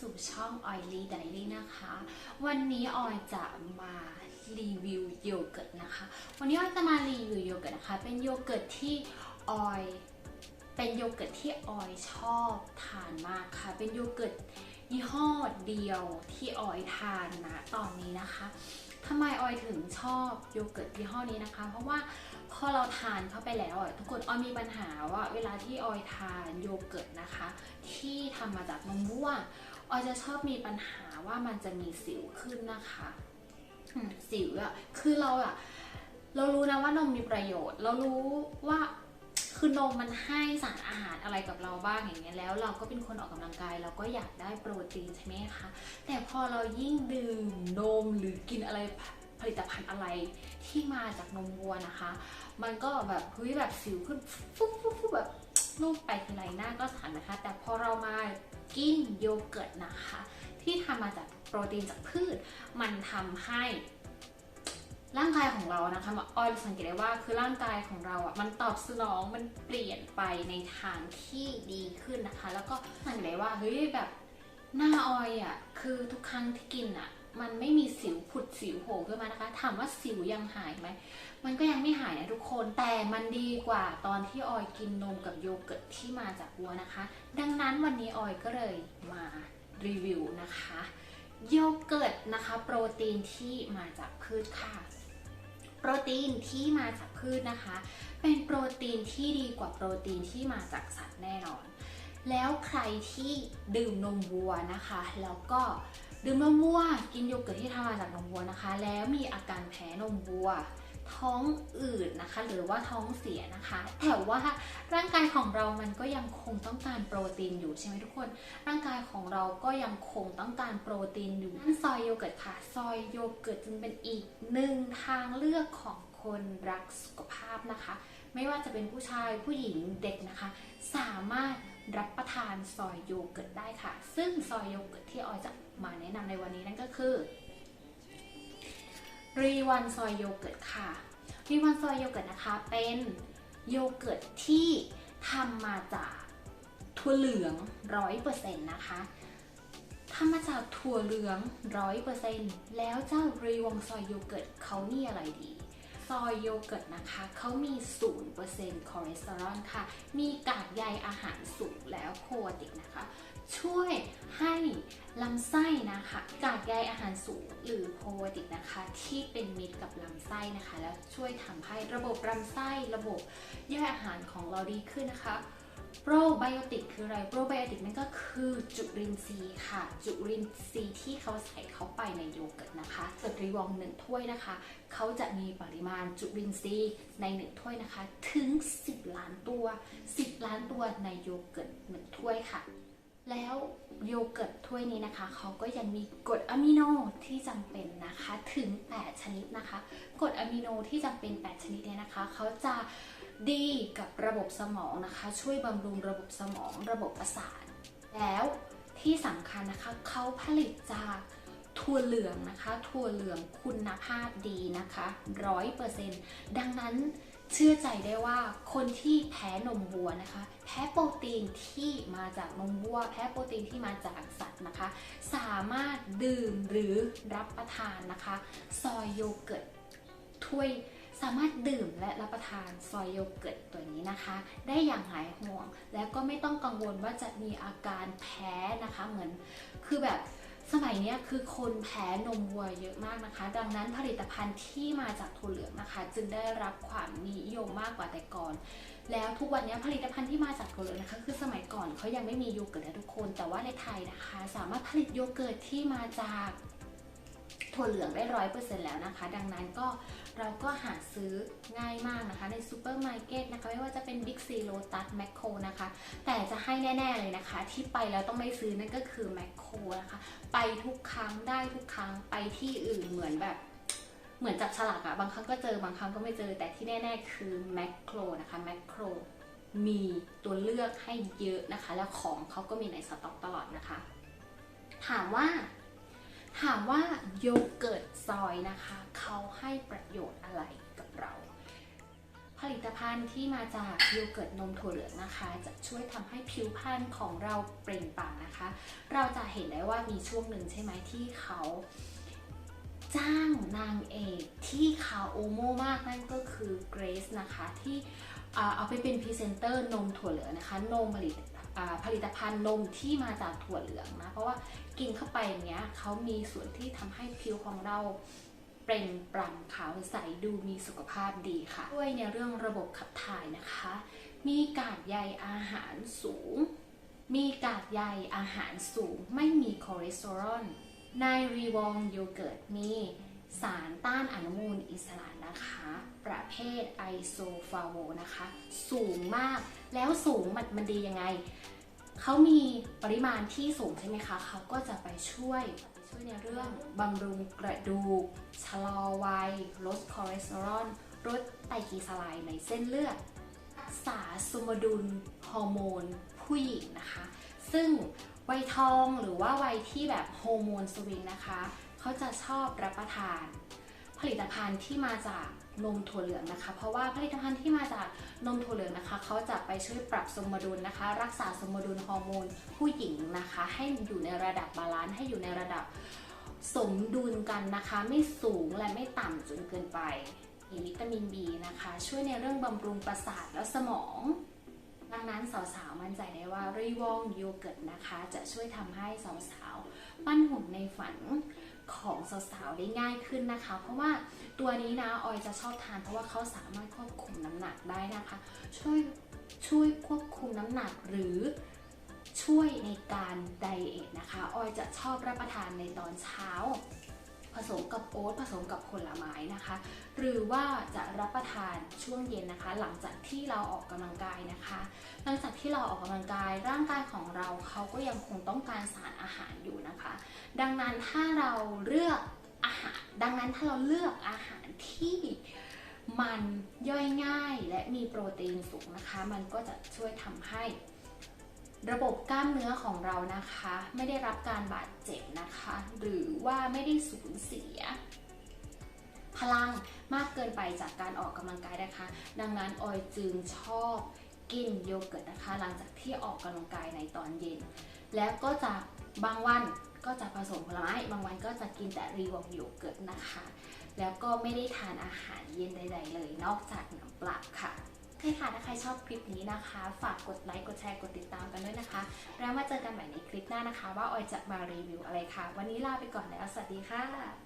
สู่ช่อง Oily Diary นะคะ วันนี้ออยจะมารีวิวโยเกิร์ตนะคะ วันนี้ออยจะมารีวิวโยเกิร์ตนะคะ เป็นโยเกิร์ตที่ออยเป็นโยเกิร์ตที่ออยชอบทานมากค่ะ เป็นโยเกิร์ตยี่ห้อเดียวที่ออยทานนะตอนนี้นะคะทำไมออยถึงชอบโยเกิร์ตยี่ห้อนี้นะคะ เพราะว่าพอเราทานเข้าไปแล้วทุกคนออยมีปัญหาว่า เวลาที่ออยทานโยเกิร์ตนะคะ ที่ทำมาจากนมวัว ออยจะชอบมีปัญหาว่ามันจะมีสิวขึ้นนะคะอืมสิวอะคือเราอะเรารู้นะว่านมมีประโยชน์ เรารู้ว่าคือนมมันให้สารอาหารอะไรกับเราบ้างอย่างเงี้ยแล้ว เราก็เป็นคนออกกำลังกาย เราก็อยากได้โปรตีนใช่ไหมคะแต่พอเรายิ่งดื่มนมหรือกินอะไรผลิตภัณฑ์อะไรที่มาจากนมวัวนะคะ มันก็แบบเฮ้ยแบบสิวขึ้นฟุ๊บฟุ๊บฟุ๊บแบบรูปไปทีไรหน้าก็สันนะคะ แต่พอเรามา กินโยเกิร์ตนะคะ ที่ทำมาจากโปรตีนจากพืช มันทำให้ร่างกายของเรานะคะออยสังเกตได้ว่าคือร่างกายของเราอะมันตอบสนองมันเปลี่ยนไปในทางที่ดีขึ้นนะคะ แล้วก็สังเกตได้ว่าเฮ้ยแบบหน้าออยอะคือทุกครั้งที่กินอะ มันไม่มีสิวผุดสิวโผล่ขึ้นมานะคะ ถามว่าสิวยังหายไหม มันก็ยังไม่หายนะทุกคน แต่มันดีกว่าตอนที่ออยกินนมกับโยเกิร์ตที่มาจากวัวนะคะ ดังนั้นวันนี้ออยก็เลยมารีวิวนะคะ โยเกิร์ตนะคะ โปรตีนที่มาจากพืชค่ะ โปรตีนที่มาจากพืชนะคะ เป็นโปรตีนที่ดีกว่าโปรตีนที่มาจากสัตว์แน่นอนแล้วใครที่ดื่มนมวัวนะคะ แล้วก็ ดื่มนมวัว กินโยเกิร์ตที่ทำมาจากนมวัวนะคะ แล้วมีอาการแพ้นมวัว ท้องอืดนะคะ หรือว่าท้องเสียนะคะ แต่ว่าร่างกายของเรามันก็ยังคงต้องการโปรตีนอยู่ใช่ไหมทุกคน ร่างกายของเราก็ยังคงต้องการโปรตีนอยู่นั่นซอยโยเกิร์ตค่ะซอยโยเกิร์ตจึงเป็นอีกหนึ่งทางเลือกของคนรักสุขภาพนะคะ ไม่ว่าจะเป็นผู้ชายผู้หญิงเด็กนะคะ สามารถ รับประทานซอยโยเกิร์ตได้ค่ะ ซึ่งซอยโยเกิร์ตที่ออยจะมาแนะนำในวันนี้นั่นก็คือรีวันซอยโยเกิร์ตค่ะรีวันซอยโยเกิร์ตนะคะ เป็นโยเกิร์ตที่ทำมาจากถั่วเหลืองร้อยเปอร์เซ็นต์นะคะทำมาจากถั่วเหลืองร้อยเปอร์เซ็นต์แล้วเจ้ารีวังซอยโยเกิร์ตเขามีอะไรดี ซอยโยเกิร์ตนะคะเขามี 0%คอเลสเตอรอลค่ะ มีกากใยอาหารสูงแล้วโคติกนะคะ ช่วยให้ลำไส้นะคะ กากใยอาหารสูงหรือโปรไบโอติกนะคะ ที่เป็นมิตรกับลำไส้นะคะ แล้วช่วยทำให้ระบบลำไส้ระบบย่อยอาหารของเราดีขึ้นนะคะ โปรไบโอติกคืออะไร โปรไบโอติกนั่นก็คือจุลินทรีย์ค่ะ จุลินทรีย์ที่เขาใส่เข้าไปในโยเกิร์ตนะคะเกิดรีวองหนึ่งถ้วยนะคะ เขาจะมีปริมาณจุลินทรีย์ในหนึ่งถ้วยนะคะ ถึง 10 ล้านตัว 10 ล้านตัวในโยเกิร์ตหนึ่งถ้วยค่ะ แล้วโยเกิร์ตถ้วยนี้นะคะ เขาก็ยังมีกรดอะมิโนที่จำเป็นนะคะ ถึง 8 ชนิดนะคะ กรดอะมิโนที่จำเป็น 8 ชนิดเนี่ยนะคะ เขาจะ ดีกับระบบสมองนะคะ ช่วยบำรุงระบบสมองระบบประสาท แล้วที่สำคัญนะคะเขาผลิตจากถั่วเหลืองนะคะ ถั่วเหลืองคุณภาพดีนะคะร้อยเปอร์เซ็นต์ดังนั้นเชื่อใจได้ว่าคนที่แพ้นมวัวนะคะ แพ้โปรตีนที่มาจากนมวัว แพ้โปรตีนที่มาจากสัตว์นะคะ สามารถดื่มหรือรับประทานนะคะ ซอยโยเกิร์ตถ้วย สามารถดื่มและรับประทานซอยโยเกิร์ตตัวนี้นะคะ ได้อย่างหายห่วง และก็ไม่ต้องกังวลว่าจะมีอาการแพ้นะคะเหมือนคือแบบสมัยนี้คือคนแพ้นมวัวเยอะมากนะคะ ดังนั้นผลิตภัณฑ์ที่มาจากถั่วเหลืองนะคะ จึงได้รับความนิยมมากกว่าแต่ก่อน แล้วทุกวันนี้ผลิตภัณฑ์ที่มาจากถั่วเหลืองนะคะ คือสมัยก่อนเขายังไม่มีโยเกิร์ตนะทุกคน แต่ว่าในไทยนะคะ สามารถผลิตโยเกิร์ตที่มาจาก ถั่วเหลืองได้ร้อยเปอร์เซ็นต์แล้วนะคะ ดังนั้นก็เราก็หาซื้อง่ายมากนะคะ ในซูเปอร์มาร์เก็ตนะคะ ไม่ว่าจะเป็นบิ๊กซีโ t ตัสแมคโครนะคะ แต่จะให้แน่ ๆ เลยนะคะ ที่ไปแล้วต้องได้ซื้อนั่นก็คือแมคโครนะคะ ไปทุกครั้งได้ทุกครั้งไปที่อื่นเหมือนแบบเหมือนจับฉลากอะบางครั้งก็เจอบางครั้งก็ไม่เจอแต่ที่แน่ ๆ คือแมคโครนะคะแมคโครมีตัวเลือกให้เยอะนะคะ แล้วของเขาก็มีในสต็อกตลอดนะคะ ถามว่า ถามว่าโยเกิร์ตซอยนะคะ เขาให้ประโยชน์อะไรกับเรา ผลิตภัณฑ์ที่มาจากโยเกิร์ตนมถั่วเหลืองนะคะ จะช่วยทำให้ผิวพรรณของเราเปล่งปลั่งนะคะ เราจะเห็นได้ว่ามีช่วงหนึ่งใช่ไหมที่เขาจ้างนางเอกที่คาวโอโมมากนั่นก็คือเกรซนะคะที่เอาไปเป็นพรีเซนเตอร์นมถั่วเหลืองนะคะนมผลิต ผลิตภัณฑ์นมที่มาจากถั่วเหลืองนะ เพราะว่ากินเข้าไปอย่างเนี้ยเขามีส่วนที่ทำให้ผิวของเราเปล่งปลั่งขาวใสดูมีสุขภาพดีค่ะด้วยในเรื่องระบบขับถ่ายนะคะ มีกากใยอาหารสูง มีกากใยอาหารสูง ไม่มีคอเลสเตอรอลในรีวองโยเกิร์ตมี สารต้านอนุมูลอิสระนะคะ ประเภทไอโซฟาโวนะคะ สูงมากแล้วสูงมันมันดียังไง เขามีปริมาณที่สูงใช่ไหมคะเขาก็จะไปช่วยช่วยในเรื่องบำรุงกระดูกชะลอวัยลดคอเลสเตอรอลลดไตรกลีเซอไรด์ในเส้นเลือดรักษาสมดุลฮอร์โมนผู้หญิงนะคะ ซึ่งวัยทองหรือว่าวัยที่แบบฮอร์โมนสวิงนะคะ เขาจะชอบรับประทาน ผลิตภัณฑ์ที่มาจากนมถั่วเหลืองนะคะ เพราะว่าผลิตภัณฑ์ที่มาจากนมถั่วเหลืองนะคะเขาจะไปช่วยปรับสมดุลนะคะ รักษาสมดุลฮอร์โมนผู้หญิงนะคะ ให้อยู่ในระดับบาลานซ์ให้อยู่ในระดับสมดุลกันนะคะ ไม่สูงและไม่ต่ำจนเกินไปมีวิตามิน B นะคะ ช่วยในเรื่องบำรุงประสาทและสมอง ดังนั้นสาวๆ มั่นใจได้ว่ารีวองโยเกิร์ตนะคะ จะช่วยทำให้สาวๆ ปั้นหุ่นในฝัน ของสาวๆได้ง่ายขึ้นนะคะ เพราะว่าตัวนี้นะออยจะชอบทานเพราะว่าเขาสามารถควบคุมน้ำหนักได้นะคะ ช่วยช่วยควบคุมน้ำหนักหรือช่วยในการไดเอทนะคะ ออยจะชอบรับประทานในตอนเช้า ผสมกับโอ๊ตผสมกับผลไม้นะคะ หรือว่าจะรับประทานช่วงเย็นนะคะ หลังจากที่เราออกกำลังกายนะคะ หลังจากที่เราออกกำลังกายร่างกายของเราเขาก็ยังคงต้องการสารอาหารอยู่นะคะ ดังนั้นถ้าเราเลือกอาหารดังนั้นถ้าเราเลือกอาหารที่มันย่อยง่ายและมีโปรตีนสูงนะคะ มันก็จะช่วยทำให้ ระบบกล้ามเนื้อของเรานะคะ ไม่ได้รับการบาดเจ็บนะคะ หรือว่าไม่ได้สูญเสีย พลังมากเกินไปจากการออกกำลังกายนะคะ ดังนั้นออยจึงชอบกินโยเกิร์ตนะคะ หลังจากที่ออกกำลังกายในตอนเย็น แล้วก็จะบางวันก็จะผสมผลไม้ บางวันก็จะกินแต่รีวองโยเกิร์ตนะคะ แล้วก็ไม่ได้ทานอาหารเย็นใด ๆ เลย นอกจากน้ำเปล่าค่ะ คค่ะถ้าใครชอบคลิปนี้นะคะ ฝากกดไลค์ กดแชร์ กดติดตามกันด้วยนะคะ แล้วมาเจอกันใหม่ในคลิปหน้านะคะ ว่าออยจะมารีวิวอะไรค่ะ วันนี้ลาไปก่อนแล้ว สวัสดีค่ะ